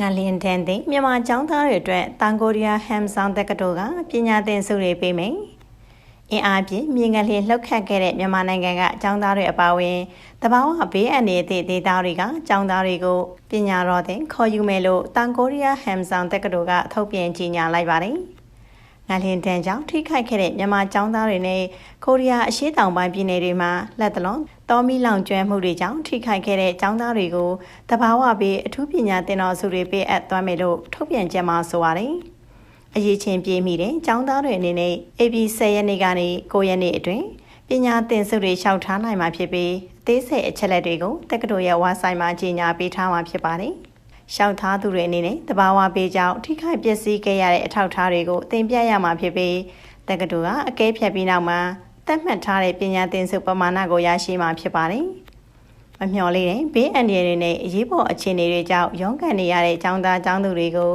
ငလင်တန်သည်မြန်မာကျောင်းသားတွေအတွက်တန်ကိုရီးယားဟမ်ဆောင်တက္ကသိုလ်ကပညာသင်ဆုတွေပေးမယ်။အင်အားပြည့်မြေငလျင်လှုပ်ခတ်ခဲ့တဲ့မြန်မာနိုင်ငံကကျောင်းသားတွေအပါအဝင်တဘာဝဘေးအန္တရာယ်သည့်ဒေသတွေကကျောင်းသားတွေကိုပညာတော်သင်ခေါ်ယူမယ်လို့တန်ကိုရီးယားဟမ်ဆောင်တက္ကသိုလ်ကထုတ်ပြန်ကြေညာလိုက်ပါတယ်။ ငလင်တန်ကြောင့်ထိခိုက်ခဲ့တဲ့မြန်မာကျောင်းသားတွေနဲ့ကိုရီးယားအရှေ့တောင်ပိုင်းပြည်နယ်တွေမှာလက်တလုံးတောမီလောင်ကျွမ်းမှုတွေကြောင့်ထိခိုက်ခဲ့တဲ့ကျောင်းသားတွေကိုတဘာဝဘေးအထူးပညာသင်တော်စုတွေပေးအပ်သွားမယ်လို့ထုတ်ပြန်ကြမှာဆိုပါတယ်။အရေးချင်းပြေးမိတဲ့ကျောင်းသားတွေအနေနဲ့ AB 10ရက်နေ့ကနေ9ရက်နေ့အတွင်းပညာသင်စုတွေလျှောက်ထားနိုင်မှာဖြစ်ပြီးအသေးစိတ်အချက်လက်တွေကိုတက္ကသိုလ်ရဲ့ဝါဆိုင်မှာကြီးညာပေးထားမှာဖြစ်ပါတယ်။ ရှောက်ထားသူတွေအနေနဲ့တဘာဝပေးကြောင်းထိခိုက်ပျက်စီးခဲ့ရတဲ့အထောက်အထားတွေကိုသင်ပြရမှာဖြစ်ပြီးတက္ကသိုလ်ကအကဲဖြတ်ပြီးနောက်မှာသတ်မှတ်ထားတဲ့ပညာသင်စုပမာဏကိုရရှိမှာဖြစ်ပါတယ်။မမျှော်လေးတဲ့ဘေးအန္တရာယ်တွေနဲ့အရေးပေါ်အခြေအနေတွေကြောင့်ရုန်းကန်နေရတဲ့အကြောင်းသားအကြောင်းသူတွေကို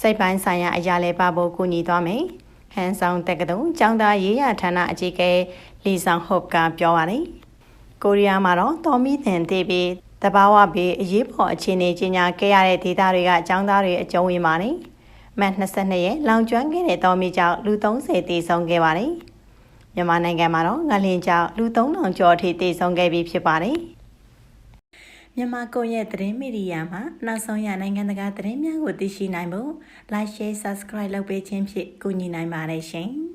စိတ်ပိုင်းဆိုင်ရာအရာလဲပါဖို့ကူညီသွားမယ်။ဟန်ဆောင်တက္ကသိုလ်ကျောင်းသားရေးရဌာနအကြီးအကဲလီဆောင်ဟုပ်ကပြောပါတယ်။ကိုရီးယားမှာတော့တော်မီသင်တည်ပြီးတဘာဝဘေးအရေးပေါ်အခြေအနေကြီးညာခဲ့ရတဲ့ဒေသတွေကအကြောင်းသားတွေအကျုံးဝင်ပါတယ်။မတ်22ရက်လောင်ကျွမ်းခဲ့တဲ့တော်မီကြောင့်လူ30တည်ဆုံးခဲ့ပါတယ်။မြန်မာနိုင်ငံမှာတော့ငလင်ကြောင့်လူ3000ကျော်အထိတည်ဆုံးခဲ့ပြီးဖြစ်ပါတယ်။မြန်မာကွန်ရက်သတင်းမီဒီယာမှာနောက်ဆုံးရနိုင်ငံတကာသတင်းများကိုသိရှိနိုင်ဖို့ Like Share Subscribe လုပ်ပေးခြင်းဖြင့်ကူညီနိုင်ပါတယ်ရှင်။